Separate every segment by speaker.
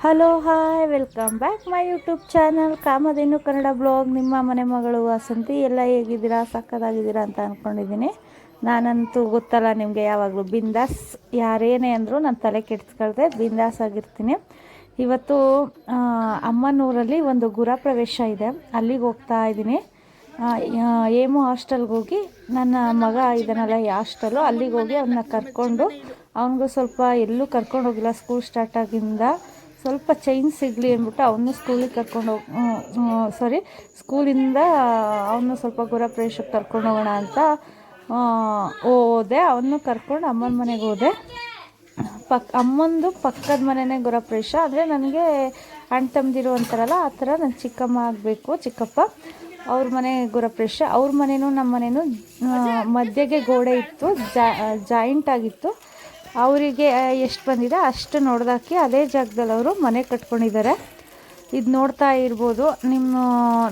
Speaker 1: Hello hi welcome back my YouTube channel Kamadhenu Kannada blog ನಿಮ್ಮ ಮನೆ ಮಗಳು ವಸಂತಿ, ಎಲ್ಲ ಹೇಗಿದ್ದೀರಾ? ಸಕ್ಕದಾಗಿದ್ದೀರಾ ಅಂತ ಅಂದ್ಕೊಂಡಿದ್ದೀನಿ ನಾನಂತೂ ಗೊತ್ತಲ್ಲ ನಿಮಗೆ ಯಾವಾಗಲೂ. ಬಿಂದಾಸ್, ಯಾರೇನೇ ಅಂದರೂ ನಾನು ತಲೆ ಕೆಡಿಸ್ಕೊಳ್ದೆ, ಬಿಂದಾಸ್ ಆಗಿರ್ತೀನಿ. ಇವತ್ತು ಅಮ್ಮನೂರಲ್ಲಿ ಒಂದು ಗುರ ಪ್ರವೇಶ ಇದೆ. ಅಲ್ಲಿಗೆ ಹೋಗ್ತಾ ಇದ್ದೀನಿ. ಏಮು ಹಾಸ್ಟೆಲ್ಗೆ ಹೋಗಿ, ನನ್ನ ಮಗ ಇದನ್ನೆಲ್ಲ ಹಾಸ್ಟೆಲು ಅಲ್ಲಿಗೆ ಹೋಗಿ ಅವನ್ನ ಕರ್ಕೊಂಡು, ಅವನಿಗೂ ಸ್ವಲ್ಪ ಎಲ್ಲೂ ಕರ್ಕೊಂಡು ಹೋಗಿಲ್ಲ. ಸ್ಕೂಲ್ ಸ್ಟಾರ್ಟ್ ಆಗಿಂದ ಸ್ವಲ್ಪ ಚೈನ್ ಸಿಗಲಿ ಅಂದ್ಬಿಟ್ಟು ಅವನು ಸ್ಕೂಲಿಗೆ ಕರ್ಕೊಂಡು ಹೋಗಿ ಸಾರಿ ಸ್ಕೂಲಿಂದ ಅವನು ಸ್ವಲ್ಪ ಗುರಪ್ರವೇಶಕ್ಕೆ ಕರ್ಕೊಂಡು ಹೋಗೋಣ ಅಂತ ಹೋದೆ. ಅವನು ಕರ್ಕೊಂಡು ಅಮ್ಮನ ಮನೆಗೆ ಹೋದೆ. ಪಕ್, ಅಮ್ಮಂದು ಪಕ್ಕದ ಮನೆಯೇ ಗುರಪ್ರವೇಶ ಅಂದರೆ ನನಗೆ ಅಣ್ಣ ತಮ್ಮದಿರು ಅಂತಾರಲ್ಲ ಆ ಥರ ನನ್ನ ಚಿಕ್ಕಮ್ಮ ಆಗಬೇಕು, ಚಿಕ್ಕಪ್ಪ. ಅವ್ರ ಮನೆ ಗುರಪ್ರವೇಶ ಅವ್ರ ಮನೆಯೂ ನಮ್ಮ ಮನೆಯೂ ಮಧ್ಯಗೆ ಗೋಡೆ ಇತ್ತು ಜಾಯಿಂಟ್ ಆಗಿತ್ತು. ಅವರಿಗೆ ಎಷ್ಟು ಬಂದಿದೆ ಅಷ್ಟು ನೋಡ್ದಾಕಿ ಅದೇ ಜಾಗದಲ್ಲಿ ಅವರು ಮನೆ ಕಟ್ಕೊಂಡಿದ್ದಾರೆ. ಇದು ನೋಡ್ತಾ ಇರ್ಬೋದು ನಿಮ್ಮ,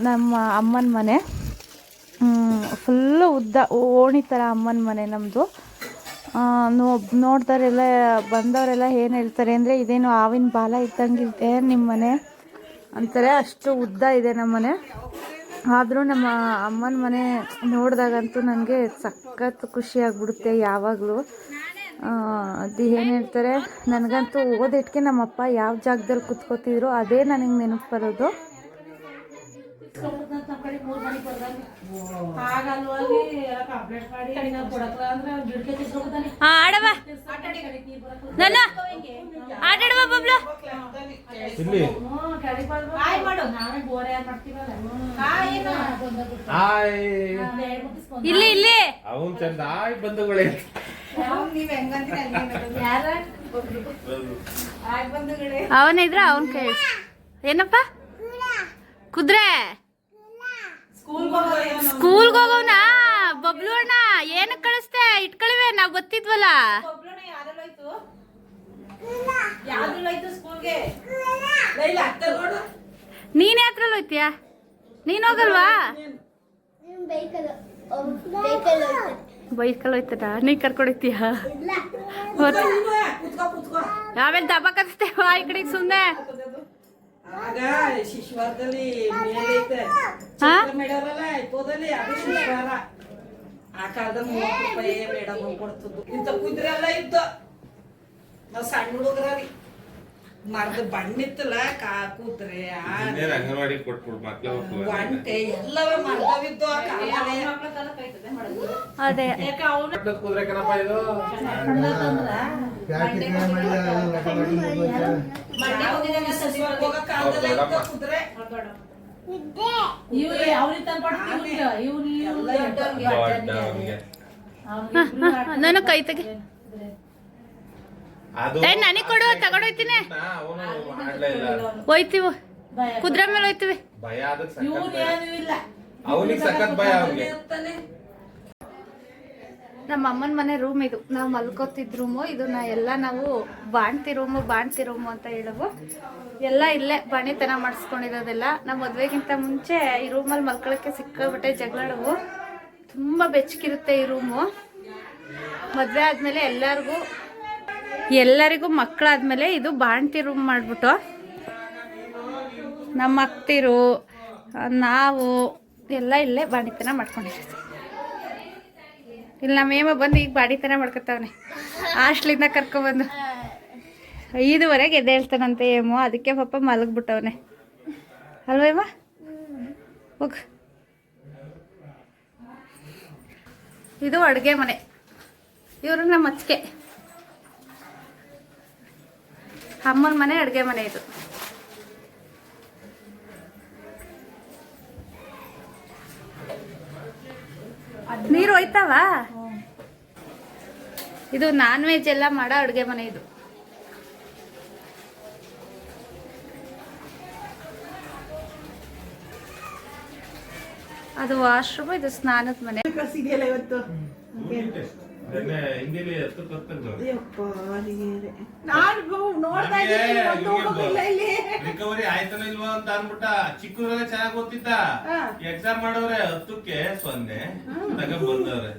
Speaker 1: ನಮ್ಮ ಅಮ್ಮನ ಮನೆ. ಫುಲ್ಲು ಉದ್ದ, ಓಣಿ ಥರ ಅಮ್ಮನ ಮನೆ ನಮ್ಮದು ನೋ, ನೋಡ್ದವರೆಲ್ಲ, ಬಂದವರೆಲ್ಲ ಏನು ಹೇಳ್ತಾರೆ ಅಂದರೆ, ಇದೇನು ಹಾವಿನ ಬಾಲ ಇದ್ದಂಗಿದೆ ನಿಮ್ಮ ಮನೆ ಅಂತಾರೆ. ಅಷ್ಟು ಉದ್ದ ಇದೆ ನಮ್ಮ ಮನೆ. ಆದರೂ ನಮ್ಮ ಅಮ್ಮನ ಮನೆ ನೋಡಿದಾಗಂತೂ ನನಗೆ ಸಖತ್ ಖುಷಿ ಆಗ್ಬಿಡುತ್ತೆ ಯಾವಾಗಲೂ. ಅದು ಏನು ಹೇಳ್ತಾರೆ? ನನಗಂತೂ ಓದಿಟ್ಕೆ ನಮ್ಮಪ್ಪ ಯಾವ ಜಾಗದಲ್ಲಿ ಕುತ್ಕೋತಿದ್ರು ಅದೇ ನನಗೆ ನೆನಪು ಬರೋದು.
Speaker 2: ಇಲ್ಲಿ ಆಡವ ನನ್ನ. ಆಟಾಡುವ ಬಬ್ಲು.
Speaker 3: ಇಲ್ಲಿ. ಹಾಯ್
Speaker 2: ಇಲ್ಲಿ ಇಲ್ಲಿ.
Speaker 3: ಅವನ್
Speaker 2: ಇದ್ರ ಅವನ್ ಕೈ. ಏನಪ್ಪ? ಕುದ್ರೆ. ಸ್ಕೂಲ್ಗೆ ಹೋಗೋನಾ? ಬಬ್ಲು ಅಣ್ಣ ಏನಕ್ಕೆ ಕಳಿಸ್ತೆ ಇಟ್ಕೊಳಿವೆ, ನಾವ್ ಗೊತ್ತಿದ್ವಲ್ಲ. ನೀನ್ ಯಾತ್ರಲ್ಲಿ ಹೋಯ್ತೀಯ? ನೀನ್ ಹೋಗಲ್ವಾ? ಬೈಕಲ್ಲಿ ಹೋಯ್ತದ ನೀ ಕರ್ಕೊಂಡು ದಬ್ಬ ಆಮೇಲೆ ಕಲಿಸ್ತೇವ ಈ ಕಡೆ ಸುಮ್ಮನೆ
Speaker 4: ಆ ಕಾಲದಲ್ಲಿ ಮೂವತ್ತು ರೂಪಾಯಿ ಮೇಡಮ್ ಕೊಡ್ತದ್ದು ಇಂಥ ಕುದುರೆ ಎಲ್ಲ ಇದ್ದ. ನಾವು ಸಣ್ಣ ಹುಡುಗರ ರೀ ಮರದ ಬಣ್ಣಿತ್ತಲ್ಲ ಕಾ ಕೂತ್ರೆ
Speaker 3: ಅಂಗನವಾಡಿ ಕೊಟ್ಬಿಡು ಮಕ್ಳ
Speaker 4: ಒಂಟೆ ಎಲ್ಲವೇ ಮರ್ದವಿದ್ದು
Speaker 2: ಅದೇ.
Speaker 3: ಕೂದ್ರೆ ಕಣಪ್ಪ ಇದು?
Speaker 4: ಹೋಗೋ ಕಾಲದಲ್ಲಿ ಇದ್ದ? ಕುದ್ರೆ
Speaker 3: ದೊಡ್ಡ ಅವ್ನಿಗೆ.
Speaker 2: ನಾನು ಕೈ ತೆಗೆ. ನನಗ್ ಕೊಡು ತಗೊಂಡೋಯ್ತೀನಿ
Speaker 3: ಅವನು ಮಾಡ್ಲೇ ಇಲ್ಲ.
Speaker 2: ಹೋಯ್ತೀವಿ. ಕುದ್ರೆ ಮೇಲೆ ಹೋಯ್ತೀವಿ.
Speaker 3: ಭಯ ಅದಕ್ಕೆ ಸಖತ್ ಭಯ. ಅವನಿಗೆ ಸಖತ್ ಭಯ ಅವ್ನಿಗೆ.
Speaker 2: ನಮ್ಮ ಅಮ್ಮನ ಮನೆ ರೂಮ್ ಇದು. ನಾವು ಮಲ್ಕೋತಿದ್ ರೂಮು ಇದನ್ನ ಎಲ್ಲ ನಾವು ಬಾಣ್ತಿ ರೂಮು ಬಾಣ್ತಿ ರೂಮು ಅಂತ ಹೇಳವು ಎಲ್ಲ ಇಲ್ಲೇ ಬಾಣಿತನ ಮಾಡಿಸ್ಕೊಂಡಿರೋದೆಲ್ಲ. ನಮ್ಮ ಮದುವೆಗಿಂತ ಮುಂಚೆ ಈ ರೂಮಲ್ಲಿ ಮಲ್ಕೊಳ್ಳೋಕ್ಕೆ ಸಿಕ್ಕಾಬಿಟ್ಟೆ ಜಗಳವು ತುಂಬ ಬೆಚ್ಚಗಿರುತ್ತೆ ಈ ರೂಮು ಮದುವೆ ಆದಮೇಲೆ ಎಲ್ಲರಿಗೂ ಎಲ್ಲರಿಗೂ ಮಕ್ಕಳಾದ್ಮೇಲೆ ಇದು ಬಾಣ್ತಿ ರೂಮ್ ಮಾಡಿಬಿಟ್ಟು. ನಮ್ಮ ಅಕ್ತಿರು ನಾವು ಎಲ್ಲ ಇಲ್ಲೇ ಬಾಣಿತನ ಮಾಡ್ಕೊಂಡಿರ್ತೀವಿ ಇಲ್ಲಿ ನಮ್ಮ ಏಮ ಬಂದು ಈಗ ಬಾಡಿತನ ಮಾಡ್ಕೊತಾವನೆ. ಹಾಸ್ಟ್ಲಿಂದ ಕರ್ಕೊಬಂದು. ಐದುವರೆಗೆ ಎದ್ದೇಳ್ತಾನಂತೆ ಏಮೋ ಅದಕ್ಕೆ ಪಾಪ ಮಲಗ್ಬಿಟ್ಟವನೆ. ಅಲ್ವೇಮ ಹೋಗ್. ಇದು ಅಡುಗೆ ಮನೆ. ಇವರು ನಮ್ಮ ಅಚ್ಚಿಗೆ ಅಮ್ಮನ ಮನೆ ಅಡುಗೆ ಮನೆ ಇದು. ನೀರು ಹೋಯ್ತಾವ? ಇದು ನಾನ್ ವೆಜ್ ಎಲ್ಲ ಮಾಡೋ ಅಡುಗೆ ಮನೆ ಇದು. ಅದು ವಾಶ್ರೂಮ್ ಇದು ಸ್ನಾನದ ಮನೆ.
Speaker 4: ಇವತ್ತು.
Speaker 3: ನೆನ್ನೆ ಹಿಂದಿಲಿ ಎತ್ತು ಕತ್ತಂದು
Speaker 4: ನಾನು ನೋಡ್ತಾ ಇದ್ದೀನಿ ಒಂದು ಹುಡುಗಿಲ್ಲ ಇಲ್ಲಿ
Speaker 3: ರಿಕವರಿ ಆಯ್ತಾನ ಇಲ್ವಾ ಅಂತ ಅನ್ಬಿಟ್ಟ ಚಿಕ್ಕದ್ರಲ್ಲೇ ಚೆನ್ನಾಗಿ ಓದ್ತಿದ್ದ. ಎಕ್ಸಾಮ್ ಮಾಡೋರೆ ಹತ್ತಕ್ಕೆ ಸೊನ್ನೆ ತಗೊಂಡ್ ಬಂದವ್ರೆ.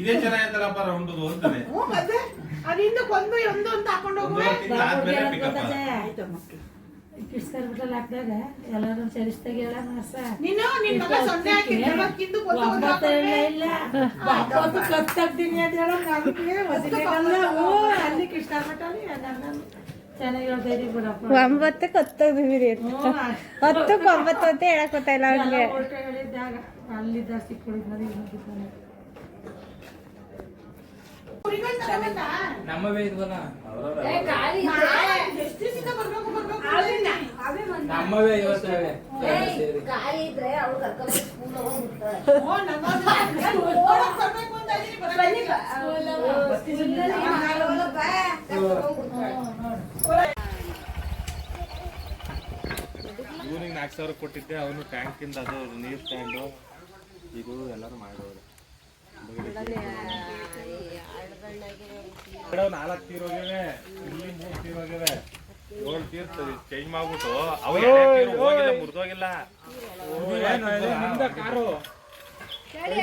Speaker 3: ಇದೇ ಚೆನ್ನಾಗಿತ್ತಲ್ಲಪ್ಪ ರೌಂಡ್ ಅಂತಾನೆ
Speaker 4: ಅದಿಂದ ಒಂದು ಒಂದು ಅಂತ ಹಾಕೊಂಡು ಹೋಗುವೆ?
Speaker 3: ಒಂದೂವರೆ ತಿಂಗಳು ಆದ್ಮೇಲೆ ಪಿಕಪ್
Speaker 4: ಆಯ್ತು ಮಕ್ಕಳು
Speaker 5: ಕಿಡ್ಸ್ಕರ್ಬಿಟ್ಟಲ್ಲಿ ಹಾಕ್ದಾಗ? ಎಲ್ಲರೂ ಚರಿಸ್ದಾಗ ಹೇಳ ಮಾಸ
Speaker 4: ನೀನು ನಿನ್
Speaker 5: ಇಲ್ಲ. ಕತ್ತಾಗ್ತೀನಿ ಅಂತ ಹೇಳೋ ಅಲ್ಲಿ
Speaker 1: ಒಂಬತ್ತಕ್ಕೆ ಹತ್ತೋಗಿದ್ದೀರಿ ಹತ್ತಕ್ಕೆ ಒಂಬತ್ತು ಅಂತ ಹೇಳಕ್ ಗೊತ್ತಾಯಿಲ್ಲ
Speaker 5: ಅವ್ರಿಗೆ ಅಲ್ಲಿದ್ದ ಮುಗಿತಾನೆ
Speaker 6: ನಮ್ಮವೇ ಇದ್ವಲ್ಲ
Speaker 4: ಎಷ್ಟು ಬರ್ಬೇಕು?
Speaker 6: ನಮ್ಮವೇ ಇವತ್ತವೆ.
Speaker 3: ಇವನಿಗೆ ನಾಲ್ಕು ಸಾವಿರ ಕೊಟ್ಟಿದ್ದೆ. ಅವನು ಟ್ಯಾಂಕಿಂದ ಅದು ನೀರ್ ಸ್ಟ್ಯಾಂಡು ಇದು ಎಲ್ಲರೂ ಮಾಡೋರು ನಾಲ್ಕು ತೀರೋಗಿವೆ ಇಲ್ಲಿ ಮೂರು ತೀರ್ ಹೋಗಿವೆ. ಏಳು ತೀರ್ತದೆ ಚೇಂಜ್ ಮಾಡ್ಬಿಟ್ಟು. ಅವ ಹೋಗಿಲ್ಲ ಮುರಿದೋಗಿಲ್ಲ.
Speaker 6: ಕಾರು.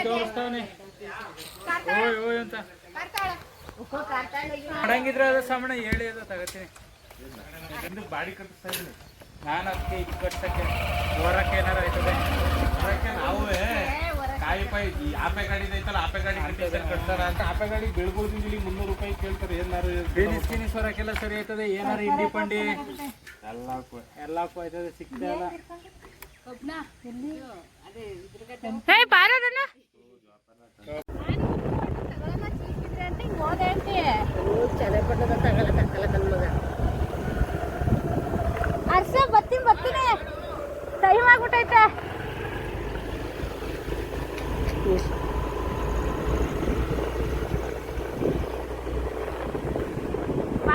Speaker 6: ತೋರಿಸ್ತಾವನೆ ಓಯ್ ಓಯ್ ಅಂತ. ಮಾಡಂಗಿದ್ರೆ ಅದು ಸಾಮಾನ್ಯ ಹೇಳಿ ಅದು ತಗೋತೀನಿ.
Speaker 3: ಬಾಡಿ ಕಟ್ಟಿಸ್ತಾ ಇದ್ದೀನಿ
Speaker 6: ನಾನು ಅದಕ್ಕೆ ಇದು ಕಟ್ಸಕ್ಕೆ ಹೋರಕ್ಕೆ ಏನಾರ ಆಯ್ತದೆ?
Speaker 3: ನಾವು. ನಾವೇ ಕಾಯಿ ಪಾಯಿ ಈ ಆಪೆ ಗಾಡಿ ಐತಲ್ಲ ಆಪೆ ಗಾಡಿ ಕಟ್ತಾರ ಅಂತ. ಆಪೆ ಗಾಡಿ ಬೆಳ್ಗೋದಿಂದ ಇಲ್ಲಿ ಮುನ್ನೂರು ರೂಪಾಯಿ ಕೇಳ್ತಾರೆ ಏನಾರು
Speaker 6: ಬಿನಿಸ್ ಗಿನಿಸ್ ಹೊರಕ್ಕೆಲ್ಲ ಸರಿ ಆಯ್ತದೆ ಏನಾರ ಇಂಡಿ ಪಂಡಿ?
Speaker 3: ಎಲ್ಲ
Speaker 6: ಎಲ್ಲ ಆಯ್ತದೆ ಸಿಗ್ತಾ ಇಲ್ಲ.
Speaker 2: ಹೇ ಬಾರದನ್ನ ಹೋದೆ ಅರ್ಸ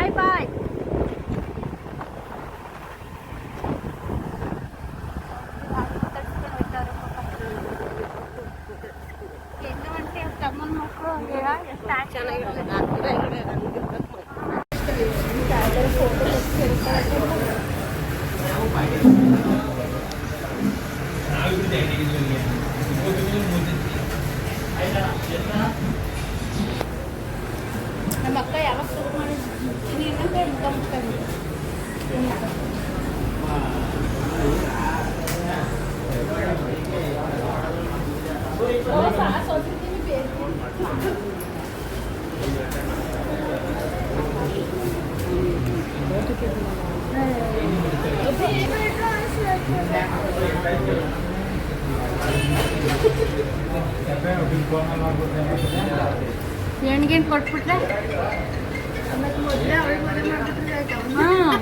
Speaker 2: ಬಾಯ್ ಬಾಯ್ ತಮ್ಮನ ಹೆಣ್ಗೇನು ಕೊಟ್ಬಿಟ್ರೆ? ಹಾಂ.